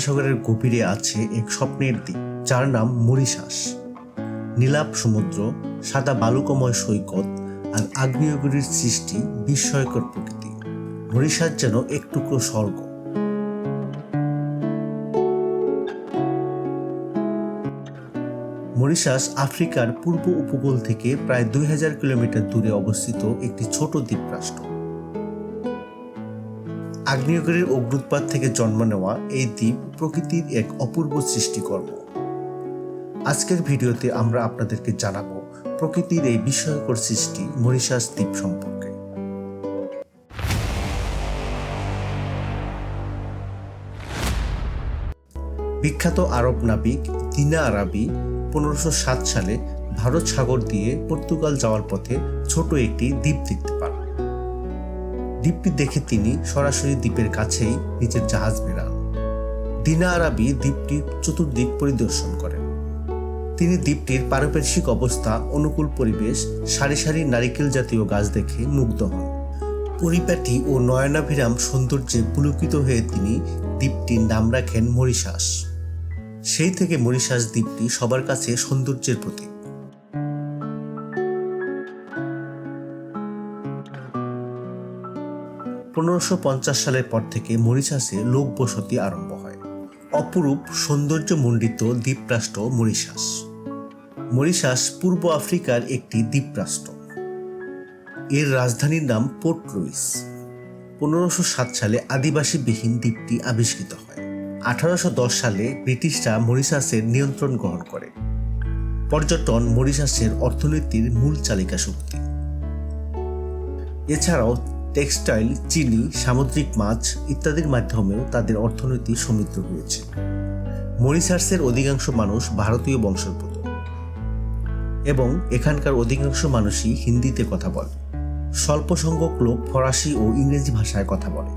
মহাসাগরের গভীরে আছে এক স্বপ্নের দ্বীপ, যার নাম মরিশাস। নীলাপ সমুদ্র, সাদা বালুকময় সৈকত আর আগ্নেয়গিরির সৃষ্টি বিস্ময়কর প্রকৃতি। মরিশাস যেন এক টুকরো স্বর্গ। মরিশাস আফ্রিকার পূর্ব উপকূল থেকে প্রায় দুই হাজার কিলোমিটার দূরে অবস্থিত একটি ছোট দ্বীপরাষ্ট্র। আগ্নেয়গিরির অগ্নুৎপাত থেকে জন্ম নেওয়া এই দ্বীপ প্রকৃতির এক অপূর্ব সৃষ্টিকর্ম। আজকের ভিডিওতে আমরা আপনাদেরকে জানাব প্রকৃতির এই বিস্ময়কর সৃষ্টি মরিশাস দ্বীপ সম্পর্কে। বিখ্যাত আরব নাবিক দিনা আরাবি পনেরোশো সাত সালে ভারত সাগর দিয়ে পর্তুগাল যাওয়ার পথে ছোট একটি দ্বীপ দেখতে দ্বীপটি দেখে তিনি সরাসরি দ্বীপের কাছেই নিজের জাহাজ বেরান দিনা আরাবি দ্বীপটির চতুর্দিক পরিদর্শন করেন। তিনি দ্বীপটির পারিপার্শ্বিক অবস্থা, অনুকূল পরিবেশ, সারি সারি নারিকেল জাতীয় গাছ দেখে মুগ্ধ হন। পরিপাটি ও নয়নাভিরাম সৌন্দর্যে পুলকিত হয়ে তিনি দ্বীপটির নাম রাখেন মরিশাস। সেই থেকে মরিশাস দ্বীপটি সবার কাছে সৌন্দর্যের প্রতীক। পনেরোশো সালের পর থেকে মরিশাসে লোক বসতি আরম্ভ হয়। অপরূপ সৌন্দর্যমণ্ডিত দ্বীপরাষ্ট্র মরিশাস মরিশাস পূর্ব আফ্রিকার একটি দ্বীপরাষ্ট্র। এর রাজধানীর নাম পোর্ট লুইস। পনেরোশো সাত সালে আদিবাসীবিহীন দ্বীপটি আবিষ্কৃত হয়। আঠারোশো দশ সালে ব্রিটিশরা মরিশাসের নিয়ন্ত্রণ গ্রহণ করে। পর্যটন মরিশাসের অর্থনীতির মূল চালিকা শক্তি এছাড়াও টেক্সটাইল, চিনি, সামুদ্রিক মাছ ইত্যাদির মাধ্যমেও তাদের অর্থনীতি সমৃদ্ধ হয়েছে। মরিশাসের অধিকাংশ মানুষ ভারতীয় বংশোদ্ভূত এবং এখানকার অধিকাংশ মানুষই হিন্দিতে কথা বলে। স্বল্প সংখ্যক লোক ফরাসি ও ইংরেজি ভাষায় কথা বলে।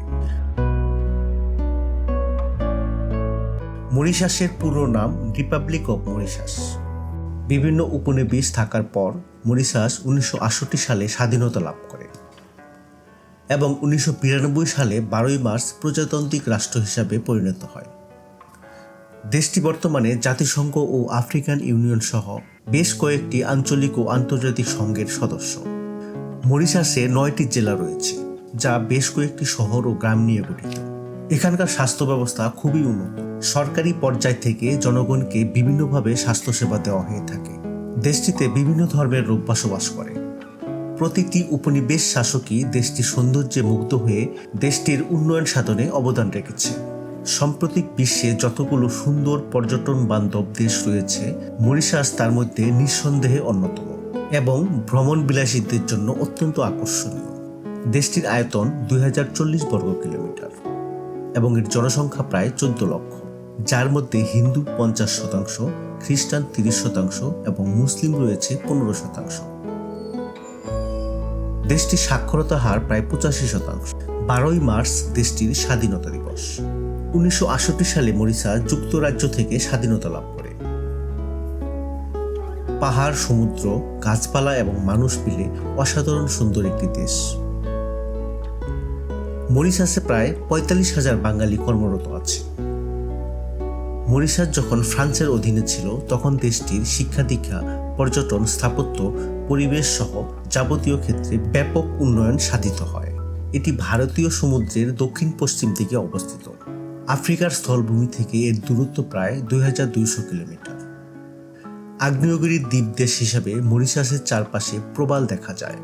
মরিশাসের পুরো নাম রিপাবলিক অফ মরিশাস বিভিন্ন উপনিবেশ থাকার পর মরিশাস উনিশশো আটষট্টি সালে স্বাধীনতা লাভ করে। এবং উনিশশো বিরানব্বই সালে বারোই মার্চ প্রজাতান্ত্রিক রাষ্ট্র হিসাবে পরিণত হয়। দেশটি বর্তমানে জাতিসংঘ ও আফ্রিকান ইউনিয়ন সহ বেশ কয়েকটি আঞ্চলিক ও আন্তর্জাতিক সংঘের সদস্য। মরিশাসে নয়টি জেলা রয়েছে, যা বেশ কয়েকটি শহর ও গ্রাম নিয়ে গঠিত। এখানকার স্বাস্থ্য ব্যবস্থা খুবই উন্নত। সরকারি পর্যায় থেকে জনগণকে বিভিন্নভাবে স্বাস্থ্যসেবা দেওয়া হয়ে থাকে। দেশটিতে বিভিন্ন ধর্মের লোক বসবাস করে। প্রতিটি উপনিবেশ শাসকই দেশটির সৌন্দর্যে মুগ্ধ হয়ে দেশটির উন্নয়ন সাধনে অবদান রেখেছে। সাম্প্রতিক বিশ্বে যতগুলো সুন্দর পর্যটন বান্ধব দেশ রয়েছে, মরিশাস তার মধ্যে নিঃসন্দেহে অন্যতম এবং ভ্রমণ বিলাসীদের জন্য অত্যন্ত আকর্ষণীয়। দেশটির আয়তন দুই হাজার চল্লিশ বর্গ কিলোমিটার এবং এর জনসংখ্যা প্রায় চোদ্দ লক্ষ, যার মধ্যে হিন্দু পঞ্চাশ শতাংশ, খ্রিস্টান তিরিশ শতাংশ এবং মুসলিম রয়েছে পনেরো শতাংশ। দেশটির সাক্ষরতা হার প্রায় পঁচাশি শতাংশ। বারোই মার্চ দেশটির স্বাধীনতা দিবস। উনিশশো সালে মরিসা যুক্তরাজ্য থেকে স্বাধীনতা লাভ করে। পাহাড়, সমুদ্র, গাছপালা এবং মানুষ মিলে অসাধারণ সুন্দর একটি দেশ। মরিশাসে প্রায় পঁয়তাল্লিশ হাজার বাঙালি কর্মরত আছে। মরিশাস যখন ফ্রান্সের অধীনে ছিল, তখন দেশটির শিক্ষা দীক্ষা পর্যটন স্থাপত্য, পরিবেশ সহ যাবতীয় ক্ষেত্রে ব্যাপক উন্নয়ন সাধিত হয়। এটি ভারতীয় সমুদ্রের দক্ষিণ পশ্চিম দিকে অবস্থিত। আফ্রিকার স্থলভূমি থেকে এর দূরত্ব প্রায় দুই হাজার দুইশো কিলোমিটার। আগ্নেয়গিরির দ্বীপ দেশ হিসাবে মরিশাসের চারপাশে প্রবাল দেখা যায়।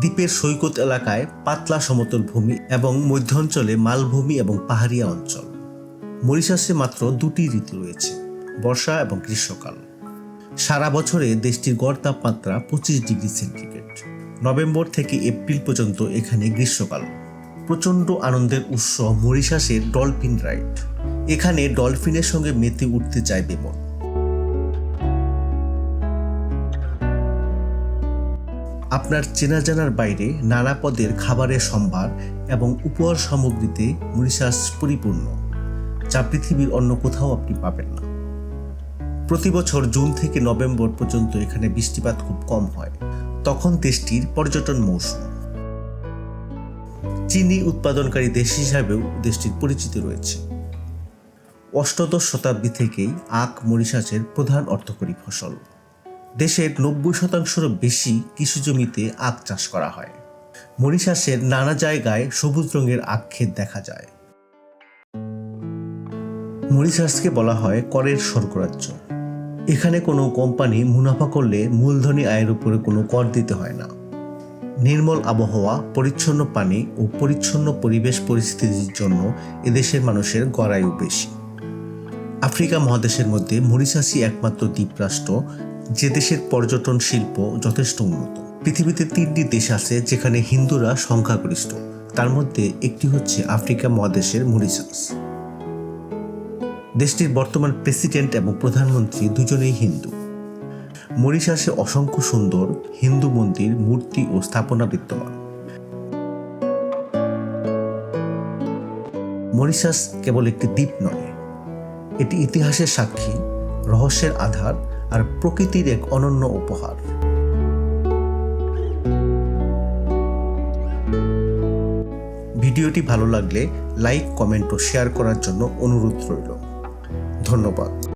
দ্বীপের সৈকত এলাকায় পাতলা সমতল ভূমি এবং মধ্যাঞ্চলে মালভূমি এবং পাহাড়িয়া অঞ্চল। মরিশাসে মাত্র দুটি ঋতু রয়েছে, বর্ষা এবং গ্রীষ্মকাল। সারা বছরে দেশটির গড় তাপমাত্রা পঁচিশ ডিগ্রি সেন্টিগ্রেড। নভেম্বর থেকে এপ্রিল পর্যন্ত এখানে গ্রীষ্মকাল। প্রচণ্ড আনন্দের উৎস মরিশাসের ডলফিন রাইড। এখানে ডলফিনের সঙ্গে মেতে উঠতে চায় মন। আপনার চেনা জানার বাইরে নানা পদের খাবারের সম্ভার এবং উপহার সামগ্রীতে মরিশাস পরিপূর্ণ। যা পৃথিবীর অন্য কোথাও আপনি পাবেন না। প্রতি বছর জুন থেকে নভেম্বর পর্যন্ত এখানে বৃষ্টিপাত খুব কম হয়। তখন দেশটির পর্যটন মৌসুম। চিনি উৎপাদনকারী দেশ হিসাবেও দেশটির পরিচিতি রয়েছে। অষ্টাদশ শতাব্দী থেকেই আখ মরিশাসের প্রধান অর্থকরী ফসল। দেশের নব্বই শতাংশেরও বেশি কৃষি জমিতে আখ চাষ করা হয়। মরিশাসের নানা জায়গায় সবুজ রঙের আখ ক্ষেত দেখা যায়। মরিশাসকে বলা হয় করের স্বর্গরাজ্য। এখানে কোনো কোম্পানি মুনাফা করলে মূলধনী আয়ের উপরে কোনো কর দিতে হয় না। নির্মল আবহাওয়া, পরিচ্ছন্ন পানি ও পরিচ্ছন্ন পরিবেশ পরিস্থিতির জন্য এদেশের মানুষের গড়ায়ু বেশি। আফ্রিকা মহাদেশের মধ্যে মরিশাসই একমাত্র দ্বীপরাষ্ট্র, যে দেশের পর্যটন শিল্প যথেষ্ট উন্নত। পৃথিবীতে তিনটি দেশ আছে যেখানে হিন্দুরা সংখ্যাগরিষ্ঠ। তার মধ্যে একটি হচ্ছে আফ্রিকা মহাদেশের মরিশাস দেশটির বর্তমান প্রেসিডেন্ট এবং প্রধানমন্ত্রী দুজনেই হিন্দু। মরিশাসে অসংখ্য সুন্দর হিন্দু মন্দির, মূর্তি ও স্থাপনা বিদ্যমান। মরিশাস কেবল একটি দ্বীপ নয়, এটি ইতিহাসের সাক্ষী, রহস্যের আধার আর প্রকৃতির এক অনন্য উপহার। ভিডিওটি ভালো লাগলে লাইক, কমেন্ট ও শেয়ার করার জন্য অনুরোধ রইল। ধন্যবাদ।